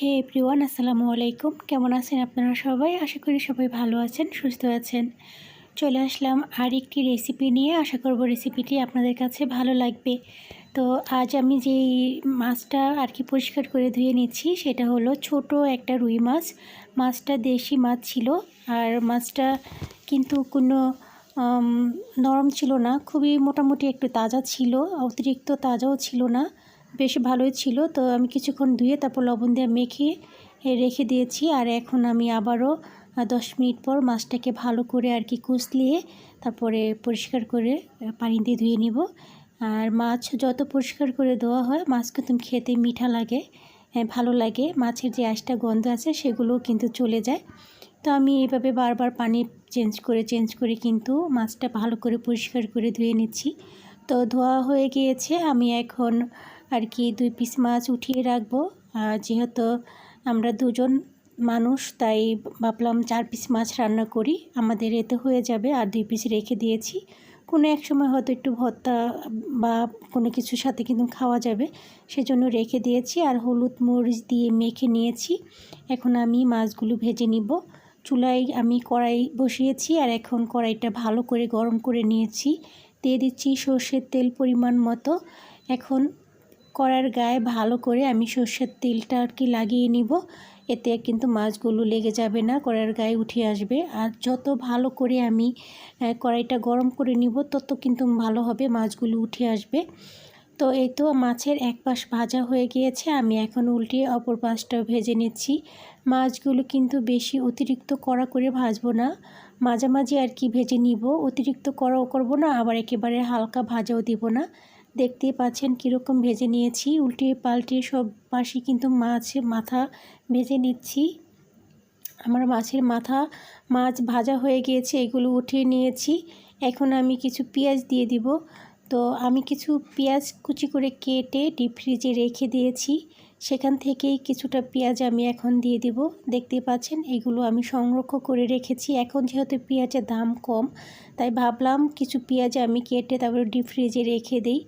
হে everyone, আসসালামু আলাইকুম। কেমন আছেন আপনারা সবাই? আশা করি সবাই ভালো আছেন, সুস্থ আছেন। চলে আসলাম আর একটি রেসিপি নিয়ে। আশা করব রেসিপিটি আপনাদের কাছে ভালো লাগবে। তো আজ আমি যেই মাছটা আর কি পরিষ্কার করে ধুয়ে নিচ্ছি, সেটা হলো ছোট একটা রুই মাছ। মাছটা দেশি মাছ ছিল, আর মাছটা কিন্তু কোনো নরম ছিল না। খুবই মোটামুটি একটু তাজা ছিল, অতিরিক্ত তাজাও ছিল না। বেশ ভালোই ছিল। তো আমি কিছুক্ষণ ধুয়ে তারপর লবণ দিয়ে মেখে রেখে দিয়েছি। আর এখন আমি আবারও দশ মিনিট পর মাছটাকে ভালো করে আর কি কুচলিয়ে তারপরে পরিষ্কার করে পানি দিয়ে ধুয়ে নিব। আর মাছ যত পরিষ্কার করে দেওয়া হয়, মাছ কিন্তু খেতে মিঠা লাগে ভালো লাগে। মাছের যে আঁশটা গন্ধ আছে, সেগুলোও কিন্তু চলে যায়। তো আমি এইভাবে বারবার পানি চেঞ্জ করে চেঞ্জ করে কিন্তু মাছটা ভালো করে পরিষ্কার করে ধুয়ে নিচ্ছি। তো ধোয়া হয়ে গিয়েছে। আমি এখন আর কি দুই পিস মাছ উঠিয়ে রাখব। যেহেতু আমরা দুজন মানুষ, তাই ভাবলাম চার পিস মাছ রান্না করি। আমাদের এতে হয়ে যাবে, আর দুই পিস রেখে দিয়েছি। কোনো এক সময় হয়তো একটু ভর্তা বা কোনো কিছুর সাথে কিন্তু খাওয়া যাবে, সেজন্য রেখে দিয়েছি। আর হলুদ মরিচ দিয়ে মেখে নিয়েছি। এখন আমি মাছগুলো ভেজে নিব। চুলায় আমি কড়াই বসিয়েছি, আর এখন কড়াইটা ভালো করে গরম করে নিয়েছি। দিয়ে দিচ্ছি সর্ষের তেল পরিমাণ মতো। এখন কড়ার গায়ে ভালো করে আমি সর্ষের তেলটা আর কি লাগিয়ে নিব। এতে কিন্তু মাছগুলো লেগে যাবে না কড়াইয়ের গায়ে উঠে আসবে। আর যত ভালো করে আমি কড়াইটা গরম করে নিব, তত কিন্তু ভালো হবে মাছগুলো উঠে আসবে। তো এই তো মাছের এক পাশ ভাজা হয়ে গিয়েছে, আমি এখন উল্টিয়ে অপর পাশটাও ভেজে নিচ্ছি। মাছগুলো কিন্তু বেশি অতিরিক্ত কড়া করে ভাজবো না, মাঝামাঝি আর কি ভেজে নিব। অতিরিক্ত কড়াও করব না, আবার একেবারে হালকা ভাজাও দিব না। দেখতেই পাচ্ছেন কীরকম ভেজে নিয়েছি। উল্টে পাল্টে সব পাশে কিন্তু মাছের মাথা ভেজে নিচ্ছি। আমার মাছের মাথা, মাছ ভাজা হয়ে গিয়েছে, এগুলো উঠিয়ে নিয়েছি। এখন আমি কিছু পেঁয়াজ দিয়ে দিব। তো আমি কিছু পেঁয়াজ কুচি করে কেটে ডিপ ফ্রিজে রেখে দিয়েছি। সেখান থেকেই কিছুটা পেঁয়াজ আমি এখন দিয়ে দিব। দেখতেই পাচ্ছেন, এগুলো আমি সংরক্ষণ করে রেখেছি। এখন যেহেতু পেঁয়াজের দাম কম, তাই ভাবলাম কিছু পেঁয়াজ আমি কেটে তারপরে ডিপ ফ্রিজে রেখে দিই।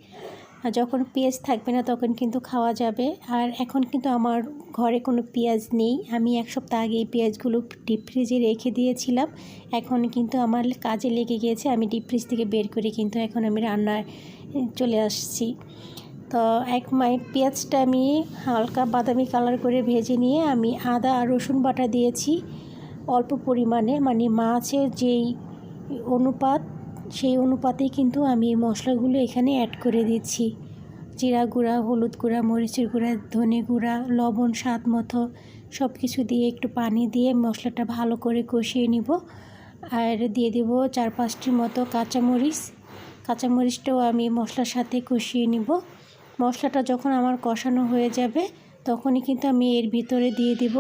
আর যখন পেঁয়াজ থাকবে না, তখন কিন্তু খাওয়া যাবে। আর এখন কিন্তু আমার ঘরে কোনো পেঁয়াজ নেই। আমি এক সপ্তাহ আগে এই পেঁয়াজগুলো ডিপ ফ্রিজে রেখে দিয়েছিলাম। এখন কিন্তু আমার কাজে লেগে গিয়েছে। আমি ডিপ ফ্রিজ থেকে বের করে কিন্তু এখন আমি রান্নায় চলে আসছি। তো এক মাই পেঁয়াজটা আমি হালকা বাদামি কালার করে ভেজে নিয়ে আমি আদা আর রসুন বাটা দিয়েছি অল্প পরিমাণে। মানে মাছের যেই অনুপাত, সেই অনুপাতেই কিন্তু আমি মশলাগুলো এখানে অ্যাড করে দিচ্ছি। জিরা গুঁড়া, হলুদ গুঁড়া, মরিচের গুঁড়া, ধনে গুঁড়া, লবণ, স্বাদ মতো সব কিছু দিয়ে একটু পানি দিয়ে মশলাটা ভালো করে কষিয়ে নিব। আর দিয়ে দেব চার পাঁচটির মতো কাঁচামরিচ। কাঁচামরিচটাও আমি মশলার সাথে কষিয়ে নিব। মশলাটা যখন আমার কষানো হয়ে যাবে, তখনই কিন্তু আমি এর ভিতরে দিয়ে দিব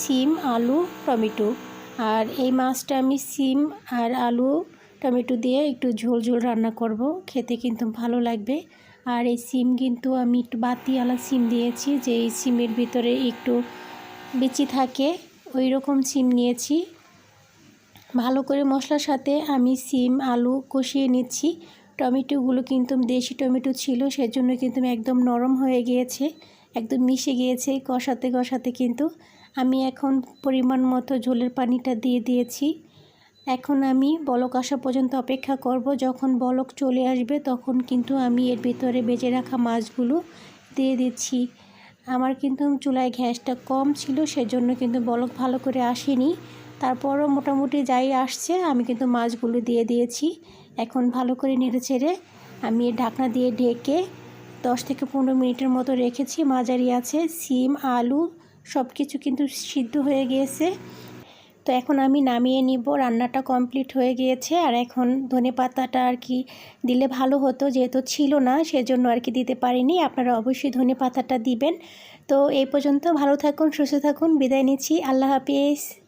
সিম, আলু, টমেটো। আর এই মাছটা আমি সিম আর আলু, টমেটো দিয়ে একটু ঝোল ঝোল রান্না করব, খেতে কিন্তু ভালো লাগবে। আর এই সিম কিন্তু আমি একটু বাতিওয়ালা সিম দিয়েছি যে এই সিমের ভিতরে একটু বিচি থাকে ওই রকম সিম নিয়েছি। ভালো করে মশলার সাথে আমি সিম, আলু কষিয়ে নিচ্ছি। টমেটোগুলো কিন্তু দেশি টমেটো ছিল, সেজন্য কিন্তু একদম নরম হয়ে গিয়েছে, একদম মিশে গিয়েছে কষাতে কষাতে কিন্তু। আমি এখন পরিমাণ মতো ঝোলের পানিটা দিয়ে দিয়েছি। এখন আমি বলক আসা পর্যন্ত অপেক্ষা করব, যখন বলক চলে আসবে তখন কিন্তু আমি এর ভিতরে বেজে রাখা মাছগুলো দিয়ে দিচ্ছি। আমার কিন্তু চুলায় গ্যাসটা কম ছিল, সেজন্য কিন্তু বলক ভালো করে আসেনি। তারপরও মোটামুটি যাই আসছে, আমি কিন্তু মাছগুলো দিয়ে দিয়েছি। এখন ভালো করে নেড়ে ছেড়ে আমি ঢাকনা দিয়ে ঢেকে দশ থেকে পনেরো মিনিটের মতো রেখেছি। মাঝারি আছে, সিম, আলু সব কিছু কিন্তু সিদ্ধ হয়ে গিয়েছে। তো এখন আমি নামিয়ে নিব। রান্নাটা কমপ্লিট হয়ে গিয়েছে। আর এখন ধনে পাতাটা আর কি দিলে ভালো হতো, যেহেতু ছিল না, সেজন্য আর কি দিতে পারিনি। আপনারা অবশ্যই ধনে পাতাটা দিবেন। তো এই পর্যন্ত ভালো থাকুন, সুস্থ থাকুন। বিদায় নিচ্ছি। আল্লাহ হাফিজ।